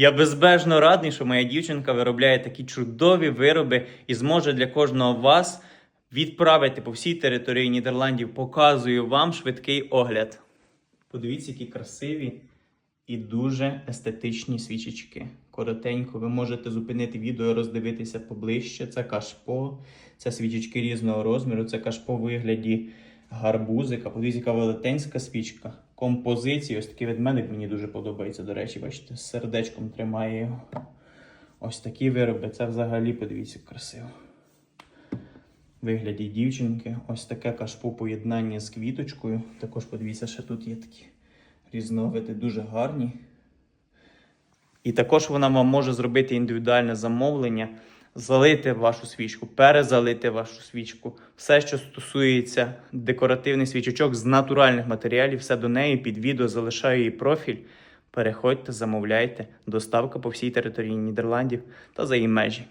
Я безбежно радий, що моя дівчинка виробляє такі чудові вироби і зможе для кожного вас відправити по всій території Нідерландів. Показую вам швидкий огляд. Подивіться, які красиві і дуже естетичні свічечки. Коротенько, ви можете зупинити відео, роздивитися поближче. Це кашпо, це свічечки різного розміру, це кашпо в вигляді гарбузика. Подивіться, яка велетенська свічка. Композиції, ось такий ведмедик мені дуже подобається, до речі, бачите, з сердечком тримає його. Ось такі вироби. Це взагалі, подивіться, красиво. Вигляді дівчинки. Ось таке кашпо поєднання з квіточкою. Також подивіться, ще тут є такі різновиди, дуже гарні. І також вона вам може зробити індивідуальне замовлення, залити вашу свічку, перезалити вашу свічку. Все, що стосується декоративних свічочок з натуральних матеріалів, все до неї під відео залишаю її профіль. Переходьте, замовляйте. Доставка по всій території Нідерландів та за її межі.